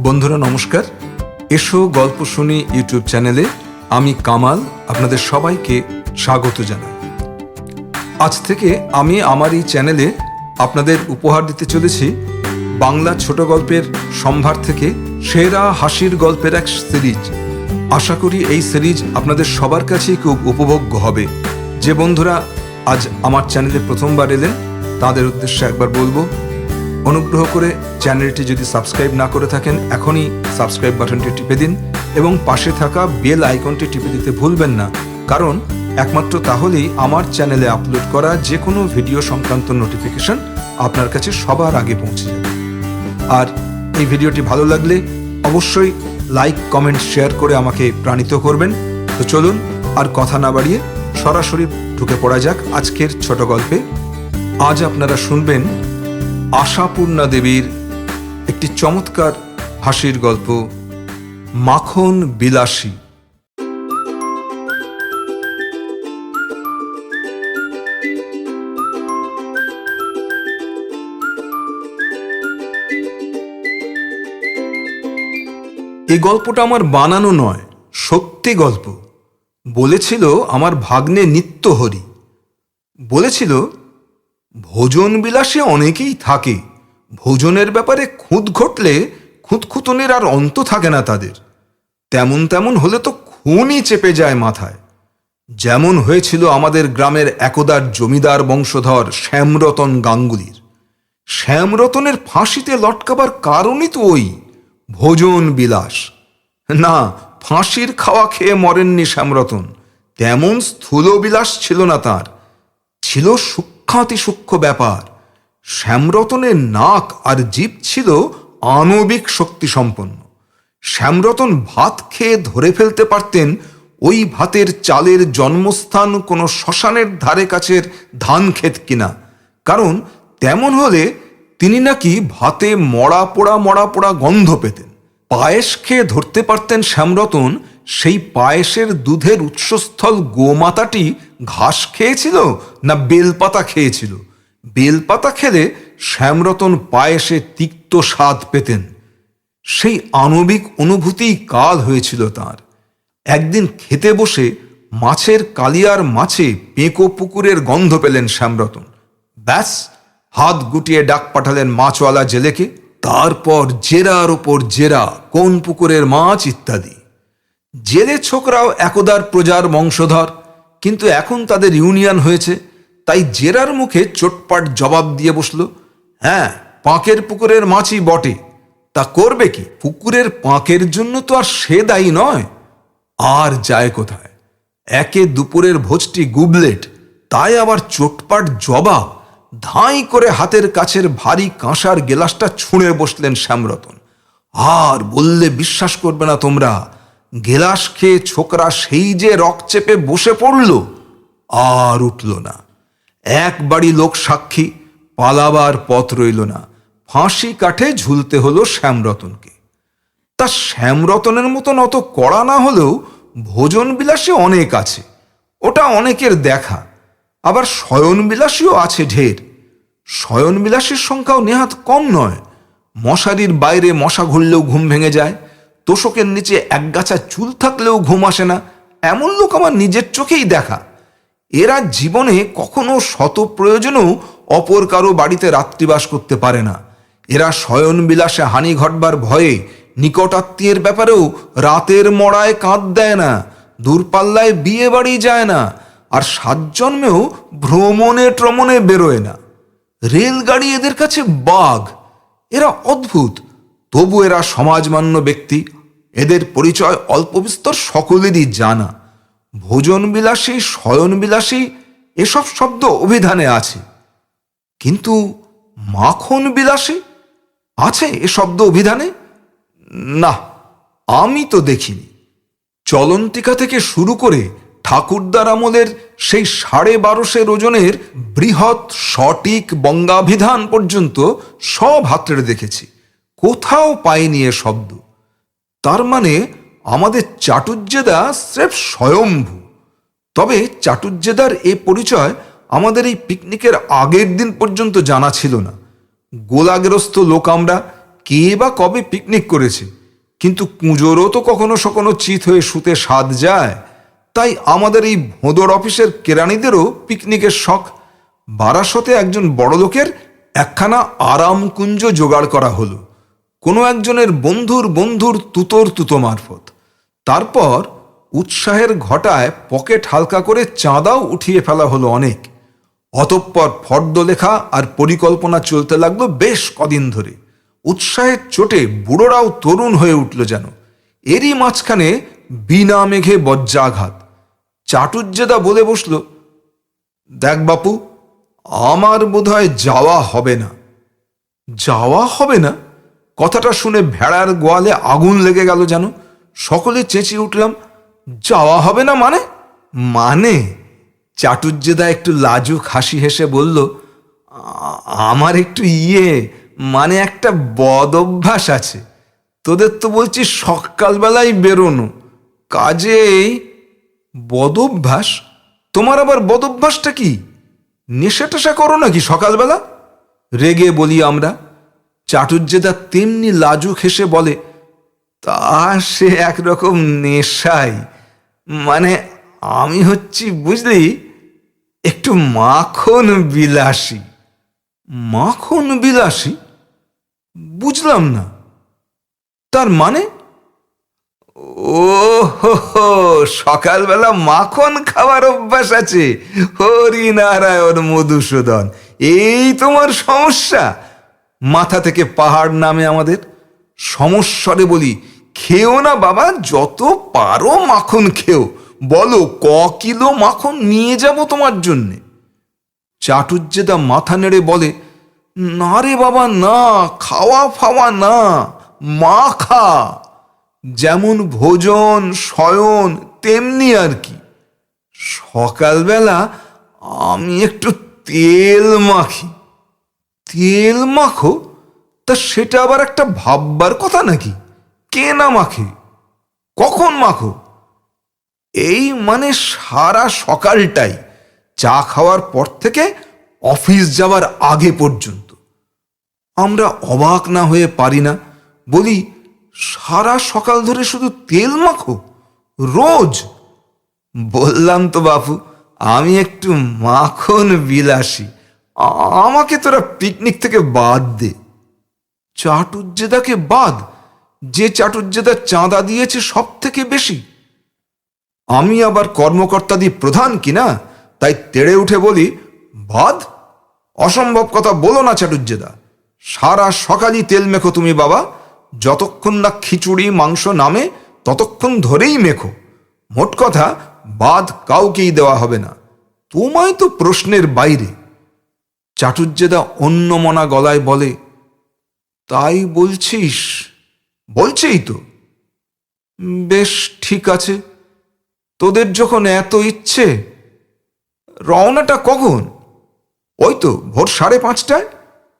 বন্ধুরা, নমস্কার। এসো গল্প শুনি ইউটিউব চ্যানেলে। আমি কামাল, আপনাদের সবাইকে স্বাগত জানাই। আজ থেকে আমি আমার এই চ্যানেলে আপনাদের উপহার দিতে চলেছি বাংলা ছোট গল্পের সম্ভার থেকে সেরা হাসির গল্পের এক সিরিজ। আশা করি এই সিরিজ আপনাদের সবার কাছেই খুব উপভোগ্য হবে। যে বন্ধুরা আজ আমার চ্যানেলে প্রথমবার এলেন, তাদের উদ্দেশ্যে একবার বলব অনুগ্রহ করে চ্যানেলটি যদি সাবস্ক্রাইব না করে থাকেন, এখনই সাবস্ক্রাইব বাটনটি টিপে দিন এবং পাশে থাকা বেল আইকনটি টিপে দিতে ভুলবেন না। কারণ একমাত্র তাহলেই আমার চ্যানেলে আপলোড করা যে কোনো ভিডিও সংক্রান্ত নোটিফিকেশন আপনার কাছে সবার আগে পৌঁছে যাবে। আর এই ভিডিওটি ভালো লাগলে অবশ্যই লাইক, কমেন্ট, শেয়ার করে আমাকে প্রাণিত করবেন। তো চলুন, আর কথা না বাড়িয়ে সরাসরি ঢুকে পড়া যাক আজকের ছোট গল্পে। আজ আপনারা শুনবেন আশাপূর্ণা দেবীর একটি চমৎকার হাসির গল্প, মাখন বিলাসী। এই গল্পটা আমার বানানো নয়, সত্যি গল্প। বলেছিল আমার ভাগ্নে নিত্যহরি। বলেছিল ভোজন বিলাসে অনেকেই থাকে। ভোজনের ব্যাপারে খুঁত ঘটলে খুঁতখুতনের আর অন্ত থাকে না তাদের। তেমন তেমন হলে তো খুনই চেপে যায় মাথায়। যেমন হয়েছিল আমাদের গ্রামের একদার জমিদার বংশধর শ্যামরতন গাঙ্গুলির। শ্যামরতনের ফাঁসিতে লটকাবার কারণই তো ওই ভোজন বিলাস না, ফাঁসির খাওয়া খেয়ে মরেননি শ্যামরতন। তেমন স্থূল বিলাস ছিল না তার। ছিল সূক্ষ্মাতি সূক্ষ্ম ব্যাপার। শ্যামরতনের নাক আর জীব ছিল আণবিক শক্তি সম্পন্ন শ্যামরতন ভাত খেয়ে ধরে ফেলতে পারতেন ওই ভাতের চালের জন্মস্থান কোনো শ্মশানের ধারে কাছের ধান ক্ষেত কিনা। কারণ তেমন হলে তিনি নাকি ভাতে মরা পোড়া মরা পোড়া গন্ধ পেতেন। পায়েস খেয়ে ধরতে পারতেন শ্যামরতন সেই পায়েসের দুধের উৎসস্থল গোমাতাটি ঘাস খেয়েছিল না বেলপাতা খেয়েছিল? বেলপাতা খেলে শ্যামরতন পায়েসে তিক্ত স্বাদ পেতেন। সেই আণবিক অনুভূতিই কাল হয়েছিল তার। একদিন খেতে বসে মাছের কালিয়ার মাছে পেঁকো পুকুরের গন্ধ পেলেন শ্যামরতন। ব্যাস, হাত গুটিয়ে ডাক পাঠালেন মাছওয়ালা জেলেকে, তারপর জেরার ওপর জেরা, কোন পুকুরের মাছ ইত্যাদি। জেলে ছোকরাও একদার প্রজার বংশধর। কিন্তু এখন তাদের ইউনিয়ন হয়েছে, তাই জেরার মুখে চোটপাট জবাব দিয়ে বসল হ্যাঁ পাঁকের পুকুরের মাছই বটে, তা করবে কি? পুকুরের পাঁকের জন্য তো আর সে দায়ী নয়। আর যায় কোথায়? একে দুপুরের ভোজটি গুবলেট, তাই আবার চোটপাট জবাব। ধাঁই করে হাতের কাছের ভারী কাঁসার গেলাসটা ছুঁড়ে বসলেন শ্যামরতন। আর বললে বিশ্বাস করবে না তোমরা গেলাস খেয়ে ছোকরা সেই যে রক চেপে বসে পড়ল, আর উঠল না। এক বাড়ি লোক সাক্ষী, পালাবার পথ রইল না। ফাঁসি কাঠে ঝুলতে হলো শ্যামরতনকে। তা শ্যামরতনের মতন অত কড়া না হলেও ভোজন বিলাসী অনেক আছে, ওটা অনেকের দেখা। আবার শয়ন বিলাসীও আছে ঢের। শয়ন বিলাসীর সংখ্যাও নেহাত কম নয়। মশারির বাইরে মশা ঘুরলেও ঘুম ভেঙে যায়। তোষকের নিচে একগাছা চুল থাকলেও ঘুম আসে না, এমন লোক আমার নিজের চোখেই দেখা। এরা জীবনে কখনো শত প্রয়োজনেও অপর কারও বাড়িতে রাত্রিবাস করতে পারে না। এরা শয়ন বিলাসে হানি ঘটবার ভয়ে নিকটাত্মীয়ের ব্যাপারেও রাতের মড়ায় কাঁদ দেয় না, দূরপাল্লায় বিয়ে বাড়ি যায় না, আর সাত জন্মেও ভ্রমণে ট্রমণে বেরোয় না। রেলগাড়ি এদের কাছে বাঘ, এরা অদ্ভুত, তবু এরা সমাজমান্য ব্যক্তি এদের পরিচয় অল্প বিস্তর সকলেরই জানা। ভোজন বিলাসী শয়ন বিলাসী এসব শব্দ অভিধানে আছে। কিন্তু মাখন বিলাসী আছে এ শব্দ অভিধানে? না, আমি তো দেখিনি। চলন্তিকা থেকে শুরু করে ঠাকুরদার আমলের সেই সাড়ে বারোশের ওজনের বৃহৎ সঠিক বঙ্গাভিধান পর্যন্ত সব হাতড়ে দেখেছি। কোথাও পাইনি এ শব্দ। তার মানে আমাদের চাটুজ্জেদা স্রেফ স্বয়ম্ভু। তবে চাটুজ্জেদার এ পরিচয় আমাদের এই পিকনিকের আগের দিন পর্যন্ত জানা ছিল না। গোলাগ্রস্ত লোক আমরা, কে বা কবে পিকনিক করেছে? কিন্তু কুঁজোরও তো কখনো সখনো চিত হয়ে শুতে স্বাদ যায়। তাই আমাদের এই ভোঁদর অফিসের কেরানিদেরও পিকনিকের শখ। বারাসতে একজন বড় লোকের একখানা আরামকুঞ্জ জোগাড় করা হলো। কোনো একজনের বন্ধুর বন্ধুর তুতোর তুতো মারফত। তারপর উৎসাহের ঘটায় পকেট হালকা করে চাঁদাও উঠিয়ে ফেলা হলো অনেক। অতঃপর ফর্দ লেখা আর পরিকল্পনা চলতে লাগল বেশ কদিন ধরে। উৎসাহের চোটে বুড়োরাও তরুণ হয়ে উঠল যেন। এরই মাঝখানে বিনা মেঘে বজ্রাঘাত। চাটুজ্জেদা বলে বসল, দেখ বাপু, আমার বোধহয় যাওয়া হবে না। যাওয়া হবে না? কথাটা শুনে ভেড়ার গোয়ালে আগুন লেগে গেল যেন। সকলে চেঁচিয়ে উঠলাম, যাওয়া হবে না মানে? মানে? চাটুজ্জেদা একটু লাজুক হাসি হেসে বলল আমার একটু ইয়ে মানে একটা বদ অভ্যাস আছে। তোদের তো বলছি সকালবেলায় বেরোনো। কাজেই বদভ্যাস তোমার আবার বদ অভ্যাসটা কি? নেশা টেশা করো নাকি সকালবেলা? রেগে বলি আমরা। চাটুর্যেদা তেমনি লাজুক হেসে বলে, তা সে একরকম নেশাই। মানে আমি হচ্ছি, বুঝলি, একটু মাখন বিলাসী। মাখন বিলাসী? বুঝলাম না। তার মানে? ও হো, সকালবেলা মাখন খাওয়ার অভ্যাস আছে। হরিনারায়ণ মধুসূদন, এই তোমার সমস্যা? মাথা থেকে পাহাড় নামে আমাদের। সমস্বরে বলি, খেও না বাবা, যত পারো মাখন খেও। বলো, ক কিলো মাখন নিয়ে যাব তোমার জন্যে? চাটুজ্জেদা মাথা নেড়ে বলে, না রে বাবা, না, খাওয়া ফাওয়া না মাখা যেমন ভোজন, শয়ন, তেমনি আর কি। সকালবেলা আমি একটু তেল মাখি। তেল মাখো, তা সেটা আবার একটা ভাববার কথা নাকি? কে না মাখে? কখন মাখো? এই মানে সারা সকালটাই চা খাওয়ার পর থেকে অফিস যাওয়ার আগে পর্যন্ত। আমরা অবাক না হয়ে পারি না, বলি, সারা সকাল ধরে শুধু তেল মাখো? রোজ? বললাম তো বাপু, আমি একটু মাখন বিলাসী। আমাকে তোরা পিকনিক থেকে বাদ দে। চাটুজ্জেদাকে বাদ। যে চাটুজ্জেদা চাঁদা দিয়েছে সব থেকে বেশি। আমি আবার কর্মকর্তাদি প্রধান কিনা তাই তেড়ে উঠে বলি, বাদ? অসম্ভব কথা বলো না চাটুজ্জেদা সারা সকালই তেল মেখো তুমি বাবা। যতক্ষণ না খিচুড়ি, মাংস নামে, ততক্ষণ ধরেই মেখো। মোট কথা, বাদ কাউকেই দেওয়া হবে না। তোমায় তো প্রশ্নের বাইরে। চাটুজ্জেদা অন্য মনা গলায় বলে, তাই বলছিস? বলছেই তো। বেশ ঠিক আছে। তোদের যখন এত ইচ্ছে, রওনাটা কখন? ওই তো ভোর সাড়ে পাঁচটায়।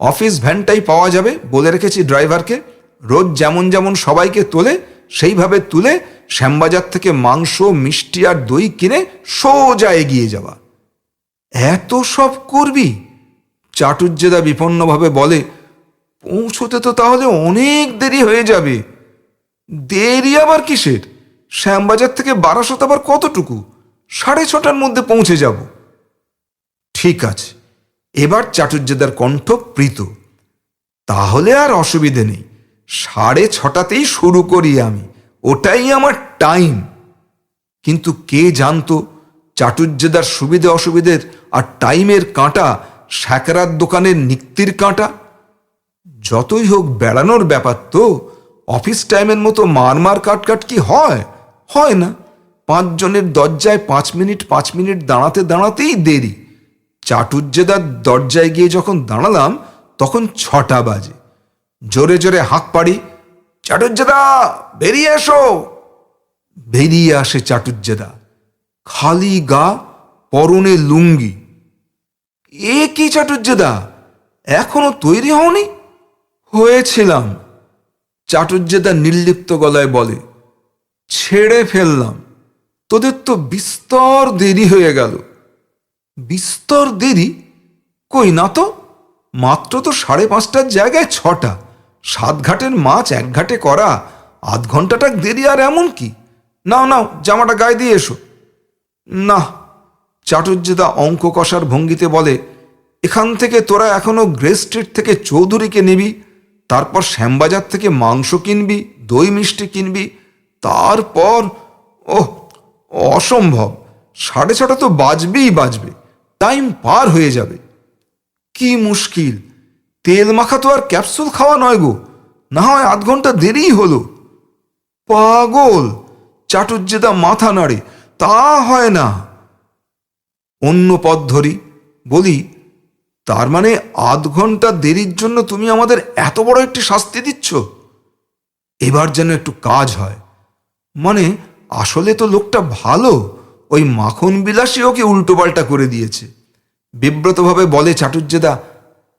অফিস ভ্যানটাই পাওয়া যাবে বলে রেখেছি ড্রাইভারকে। রোজ যেমন যেমন সবাইকে তোলে, সেইভাবে তুলে শ্যামবাজার থেকে মাংস, মিষ্টি আর দই কিনে সোজা এগিয়ে যাওয়া। এত সব করবি? চাটুজ্জেদা বিপন্নভাবে বলে, পৌঁছোতে তো তাহলে অনেক দেরি হয়ে যাবে। দেরি আবার কিসের? শ্যামবাজার থেকে বারাসত আবার কতটুকু? সাড়ে ছটার মধ্যে পৌঁছে যাব। ঠিক আছে, এবার চাটুর্যেদার কণ্ঠ প্রীত। তাহলে আর অসুবিধে নেই, সাড়ে ছটাতেই শুরু করি আমি, ওটাই আমার টাইম। কিন্তু কে জানতো চাটুর্যেদার সুবিধে অসুবিধের আর টাইমের কাঁটা স্যাকরার দোকানের নিক্তির কাঁটা? যতই হোক বেড়ানোর ব্যাপার তো, অফিস টাইমের মতো মার মার কাট কাট কি হয়? হয় না। পাঁচজনের দরজায় পাঁচ মিনিট পাঁচ মিনিট দাঁড়াতে দাঁড়াতেই দেরি। চাটুজ্জেদার দরজায় গিয়ে যখন দাঁড়ালাম, তখন ছটা বাজে। জোরে জোরে হাঁক পাড়ি চাটুজ্জেদা বেরিয়ে এসো! বেরিয়ে আসে চাটুজ্জেদা খালি গা, পরনে লুঙ্গি। এ কি চাটুজ্জেদা এখনও তৈরি হওনি? হয়েছিলাম চাটুর্যেদা নির্লিপ্ত গলায় বলে। ছেড়ে ফেললাম। তোদের তো বিস্তর দেরি হয়ে গেল। বিস্তর দেরি? কই না তো? মাত্র তো সাড়ে পাঁচটার জায়গায় ছটা। সাত ঘাটের মাছ, এক ঘাটে করা আধ ঘন্টাটা দেরি আর এমন কি? নাও নাও, জামাটা গায়ে দিয়ে এসো। না চাটুর্যদা অঙ্ক কষার ভঙ্গিতে বলে, এখান থেকে তোরা এখনও গ্রে স্ট্রিট থেকে চৌধুরীকে নিবি, তারপর শ্যামবাজার থেকে মাংস কিনবি, দই মিষ্টি কিনবি, তারপর ওহ, অসম্ভব। সাড়ে ছটা তো বাজবেই বাজবে, টাইম পার হয়ে যাবে। কি মুশকিল। তেল মাখা তো আর ক্যাপসুল খাওয়া নয় গো, না হয় আধ ঘণ্টা দেরিই হলো। পাগল চাটুর্যেদা মাথা নাড়ে, তা হয় না। অন্য পথ ধরি। বলি, তার মানে আধ ঘণ্টা দেরির জন্য তুমি আমাদের এত বড় একটি শাস্তি দিচ্ছ? এবার যেন একটু কাজ হয়। মানে আসলে তো লোকটা ভালো। ওই মাখন বিলাসী ওকে উল্টোপাল্টা করে দিয়েছে। বিব্রতভাবে বলে চাটুর্যেদা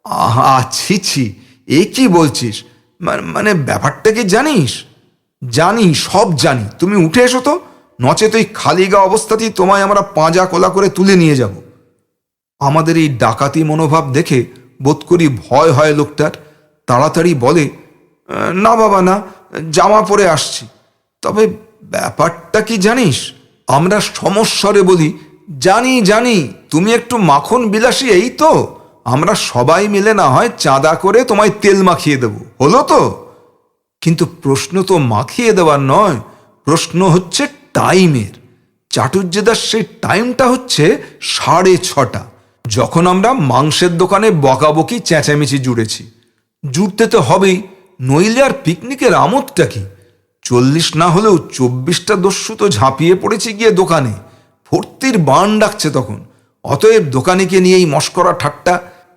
আহা, ছি ছি, এ কি বলছিস? মানে ব্যাপারটা কি জানিস? জানি, সব জানি। তুমি উঠে এসো তো। নচেত ওই খালি গা অবস্থাতেই তোমায় আমরা পাঁজা কোলা করে তুলে নিয়ে যাব। আমাদের এই ডাকাতি মনোভাব দেখে বোধ করি ভয় হয় লোকটার। তাড়াতাড়ি বলে, না বাবা, না, জামা পরে আসছি। তবে ব্যাপারটা কি জানিস? আমরা সমস্বরে বলি, জানি জানি, তুমি একটু মাখন বিলাসী, এই তো। আমরা সবাই মিলে না হয় চাঁদা করে তোমায় তেল মাখিয়ে দেব। হলো তো? কিন্তু প্রশ্ন তো মাখিয়ে দেওয়ার নয়। প্রশ্ন হচ্ছে টাইমের। চাটুর্যেদার সেই টাইমটা হচ্ছে সাড়ে ছটা, যখন আমরা মাংসের দোকানে বকাবকি চেঁচামেচি জুড়েছি। জুড়তে তো হবেই, নইলে আর পিকনিকের আমোদটা কি? চল্লিশ না হলেও চব্বিশটা দস্যু তো ঝাঁপিয়ে পড়েছে গিয়ে দোকানে। ভর্তির বান ডাকছে তখন। অতএব দোকানিকে নিয়েই মস্করা ঠাট্টা,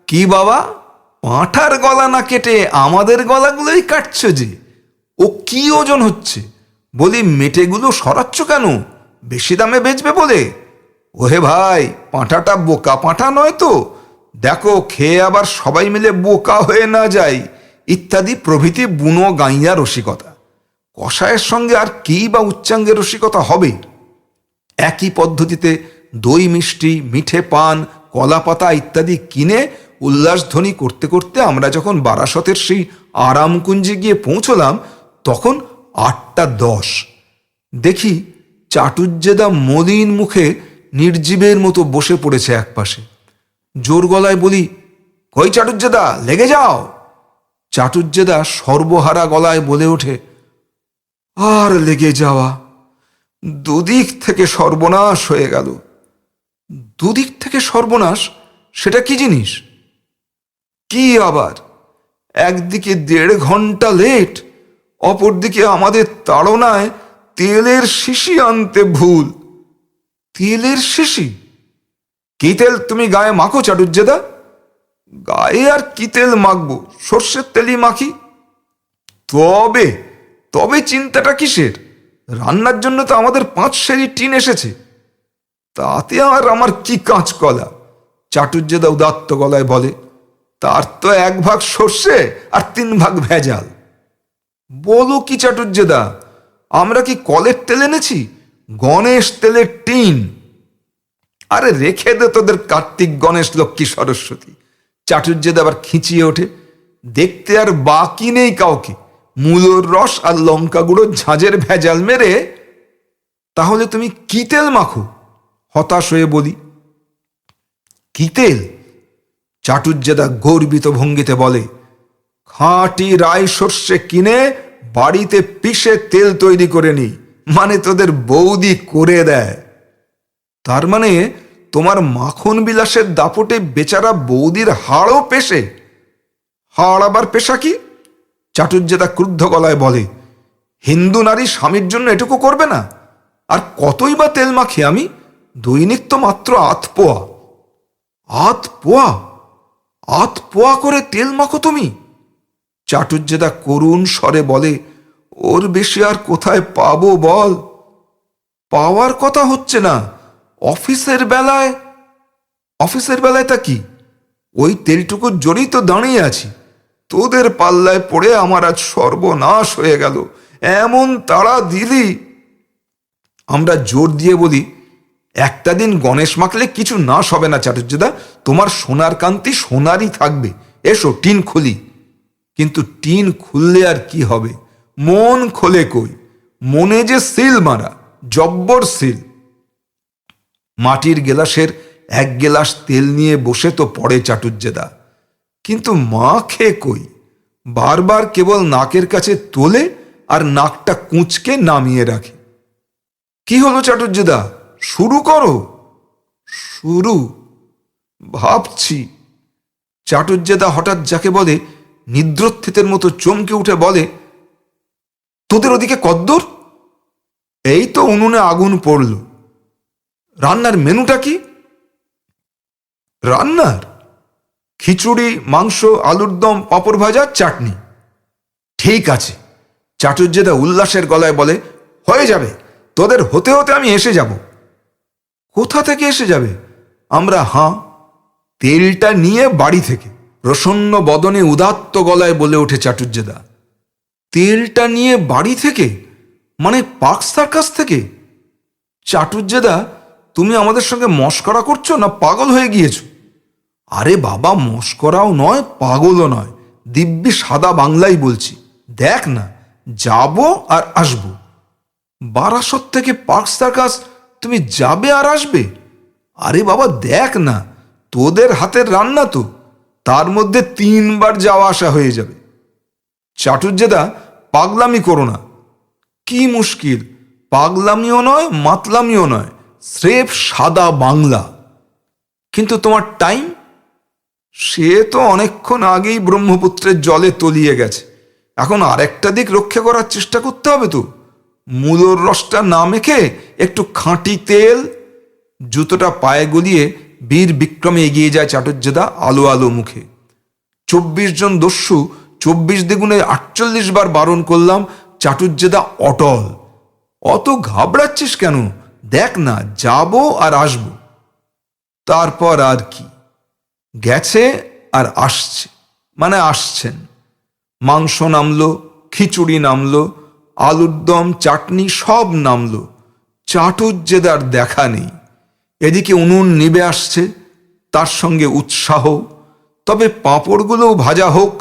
কি বাবা, পাঁঠার গলা না কেটে আমাদের গলাগুলোই কাটছো যে? ও কি ওজন হচ্ছে? বলি, মেটেগুলো সরাচ্ছ কেন? বেশি দামে বেচবে বলে? ওহে ভাই, পাঁঠাটা বোকা পাঁঠা নয় তো? দেখো, খেয়ে আবার সবাই মিলে বোকা হয়ে না যায় ইত্যাদি প্রভৃতি বুনো গাইয়া রসিকতা। কষায়ের সঙ্গে আর কী বা উচ্চাঙ্গের রসিকতা হবে? একই পদ্ধতিতে দই মিষ্টি, মিঠে পান কলা পাতা ইত্যাদি কিনে উল্লাসধ্বনি করতে করতে আমরা যখন বারাসতের সেই আরামকুঞ্জে গিয়ে পৌঁছলাম, তখন আটটা দশ। দেখি চাটুজ্জেদা মলিন মুখে নির্জীবের মতো বসে পড়েছে একপাশে। জোর গলায় বলি, কই চাটুজ্জেদা লেগে যাও। চাটুজ্জেদা সর্বহারা গলায় বলে ওঠে, আর লেগে যাওয়া। দুদিক থেকে সর্বনাশ হয়ে গেল। দুদিক থেকে সর্বনাশ? সেটা কি জিনিস? কি আবার? একদিকে দেড় ঘণ্টা লেট অপরদিকে আমাদের তাড়নায় তেলের শিশি আনতে ভুল। তেলের শিশি? কি তেল তুমি গায়ে মাখো চাটুজ্জেদা গায়ে আর কি তেল মাখবো, সর্ষের তেলই মাখি। তবে তবে চিন্তাটা কিসের? রান্নার জন্য তো আমাদের পাঁচ সেরি টিন এসেছে। তাতে আর আমার কি কাঁচ কলা চাটুর্যদা উদাত্ত গলায় বলে, তার তো এক ভাগ সর্ষে আর তিন ভাগ ভেজাল। বলো কি চাটুর্যদা আমরা কি কলের তেল এনেছি? গণেশ তেলের টিন। আরে রেখে দে তোদের কার্তিক গণেশ লক্ষ্মী সরস্বতী। চাটুর্যেদ আবার খিঁচিয়ে ওঠে। দেখতে আর বাকি নেই কাউকে। মূলোর রস আর লঙ্কা গুঁড়ো ঝাঁঝের ভেজাল মেরে। তাহলে তুমি কি তেল মাখো? হতাশ হয়ে বলি। কি তেল? চাটুর্যেদা গর্বিত ভঙ্গিতে বলে খাঁটি রাই সর্ষে কিনে বাড়িতে পিষে তেল তৈরি করে নি মানে তোদের বৌদি করে দেয়। তার মানে তোমার মাখন বিলাসের দাপটে বেচারা বৌদির হাড়ও পেশে হাড় আবার পেশা কি? চাটুর্যেদা ক্রুদ্ধ গলায় বলে, হিন্দু নারী স্বামীর জন্য এটুকু করবে না? আর কতই বা তেল মাখি আমি, দৈনিক তো মাত্র আধ পোয়া। আধ পোয়া? আধ পোয়া করে তেল মাখো তুমি? চাটুর্যেদা করুণ স্বরে বলে, ওর বেশি আর কোথায় পাবো বল? পাওয়ার কথা হচ্ছে না। অফিসের বেলায় অফিসের বেলায় তা কি? ওই তেলটুকুর জোরেই তো দাঁড়িয়ে আছি। তোদের পাল্লায় পড়ে আমার আজ সর্বনাশ হয়ে গেল। এমন তাড়া দিলি? আমরা জোর দিয়ে বলি, একটা দিন গণেশ মাখলে কিছু নাশ হবে না চাটুর্যদা তোমার সোনার কান্তি সোনারই থাকবে। এসো, টিন খুলি। কিন্তু টিন খুললে আর কি হবে? মন খোলে কই? মনে যে সিল মারা, জব্বর সিল। মাটির গেলাসের এক গেলাস তেল নিয়ে বসে তো পড়ে চাটুজ্জেদা কিন্তু মা খেয়ে কই? বারবার কেবল নাকের কাছে তোলে আর নাকটা কুঁচকে নামিয়ে রাখে। কি হলো চাটুজ্জেদা শুরু করো। শুরু। ভাবছি। চাটুজ্জেদা হঠাৎ যাকে বলে নিদ্রোত্থিতের মতো চমকে উঠে বলে, তোদের ওদিকে কদ্দর? এই তো উনুনে আগুন পড়ল। রান্নার মেনুটা কি? রান্নার? খিচুড়ি, মাংস, আলুর দম, পাঁপড় ভাজা, চাটনি। ঠিক আছে। চাটুর্যেদা উল্লাসের গলায় বলে, হয়ে যাবে। তোদের হতে হতে আমি এসে যাব। কোথা থেকে এসে যাবে? আমরা, হাঁ, তেলটা নিয়ে বাড়ি থেকে। প্রসন্ন বদনে উদাত্ত গলায় বলে ওঠে চাটুর্যেদা তেলটা নিয়ে বাড়ি থেকে? মানে পার্ক সার্কাস থেকে? চাটুর্যেদা তুমি আমাদের সঙ্গে মস্করা করছ না পাগল হয়ে গিয়েছো? আরে বাবা, মস্করাও নয়, পাগলও নয়। দিব্যি সাদা বাংলাই বলছি। দেখ না, যাব আর আসব। বারাসত থেকে পার্ক সার্কাস, তুমি যাবে আর আসবে? আরে বাবা, দেখ না, তোদের হাতের রান্না তো। তার মধ্যে তিনবার যাওয়া আসা হয়ে যাবে। চাটুর্যেদা পাগলামি করো না। কি মুশকিল। পাগলামিও নয়, মাতলামিও নয়। স্রেফ সাদা বাংলা। কিন্তু তোমার টাইম? সে তো অনেকক্ষণ আগেই ব্রহ্মপুত্রের জলে তলিয়ে গেছে। এখন আরেকটা দিক রক্ষা করার চেষ্টা করতে হবে তো। মূলর রসটা না মেখে একটু খাঁটি তেল, জুতোটা পায়ে গলিয়ে বীর বিক্রমে এগিয়ে যায় চাটুর্যেদা আলো আলো মুখে। চব্বিশ জন দস্যু চব্বিশ দ্বিগুণে আটচল্লিশ বার বারণ করলাম চাটুর্যেদা অটল। অত ঘাবড়াচ্ছিস কেন? দেখ না, যাব আর আসব। তারপর আর কি? গেছে আর আসছে মানে আসছেন। মাংস নামলো, খিচুড়ি নামলো, আলুর দম, চাটনি সব নামলো। চাটুজ্জেদার দেখা নেই। এদিকে উনুন নিবে আসছে, তার সঙ্গে উৎসাহ। তবে পাঁপড়গুলোও ভাজা হোক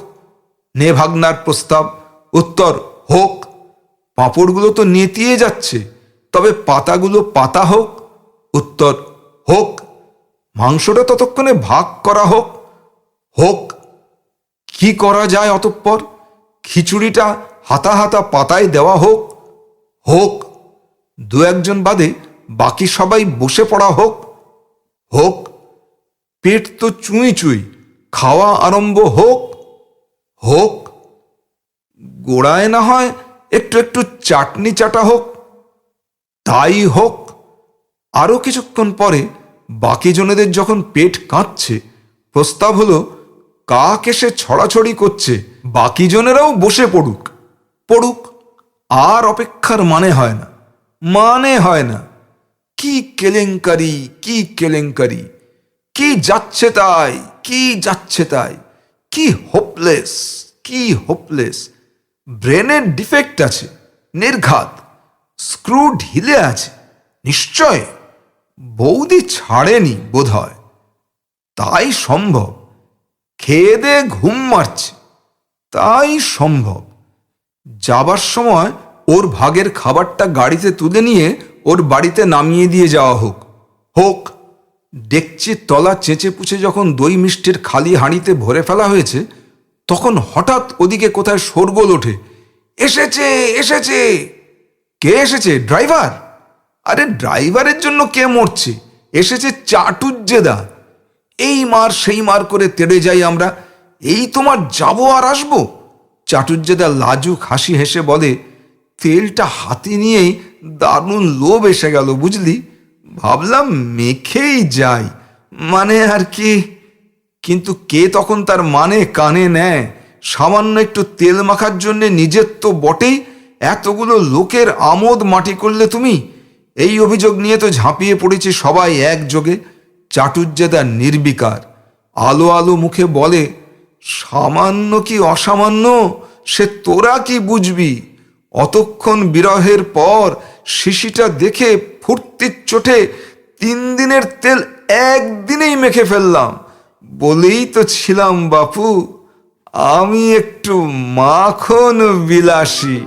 নেভাগনার প্রস্তাব, উত্তর হোক। পাঁপড়গুলো তো নেতিয়ে যাচ্ছে, তবে পাতাগুলো পাতা হোক, উত্তর হোক। মাংসটা ততক্ষণে ভাগ করা হোক হোক। কি করা যায় অতঃপর? খিচুড়িটা হাতা হাতা পাতায় দেওয়া হোক হোক। দু একজন বাদে বাকি সবাই বসে পড়া হোক হোক, পেট তো চুঁই চুই, খাওয়া আরম্ভ হোক হোক, গোড়ায় না হয় একটু একটু চাটনি চাটা হোক, তাই হোক। আরও কিছুক্ষণ পরে বাকি জনেদের যখন পেট কাঁদছে প্রস্তাব হলো, কাক এসে ছড়াছড়ি করছে বাকি জনেরাও বসে পড়ুক পড়ুক, আর অপেক্ষার মানে হয় না মানে হয় না। কি কেলেঙ্কারি কি কেলেঙ্কারি? কি যাচ্ছে তাই, কি যাচ্ছে তাই? কি হোপলেস কি হোপলেস ব্রেনের ডিফেক্ট আছে, নির্ঘাত স্ক্রু ঢিলে আছে, নিশ্চয় বৌদি ছাড়েনি বোধ হয় তাই সম্ভব, খেয়ে ঘুম মারছে, তাই সম্ভব। যাবার সময় ওর ভাগের খাবারটা গাড়িতে তুলে নিয়ে ওর বাড়িতে নামিয়ে দিয়ে যাওয়া হোক। হোক ডেকচির তলা চেঁচে পুচে যখন দই মিষ্টির খালি হাঁড়িতে ভরে ফেলা হয়েছে, তখন হঠাৎ ওদিকে কোথায় শোরগোল ওঠে। এসেছে এসেছে। কে এসেছে? ড্রাইভার? আরে ড্রাইভারের জন্য কে মরছে? এসেছে চাটুজ্জেদা এই মার, সেই মার করে তেড়ে যাই আমরা। এই তোমার যাব আর আসব? চাটুজ্জেদা লাজুক হাসি হেসে বলে তেলটা হাতে নিয়েই দারুণ লোভ এসে গেল, বুঝলি? ভাবলাম মেখেই যাই। মানে আর কি? কিন্তু কে তখন তার মানে কানে নেয়? সামান্য একটু তেল মাখার জন্যে নিজের তো বটেই এতগুলো লোকের আমোদ মাটি করলে তুমি। এই অভিযোগ নিয়ে তো ঝাঁপিয়ে পড়েছে সবাই একযোগে। চাটুজ্জেদা নির্বিকার। আলো আলো মুখে বলে, সামান্য কি অসামান্য? সে তোরা কি বুঝবি? অতক্ষণ বিরহের পর শিশিটা দেখে ফুর্তির চোটে তিন দিনের তেল একদিনেই মেখে ফেললাম। বলেই তো ছিলাম বাপু, আমি একটু মাখন বিলাসী।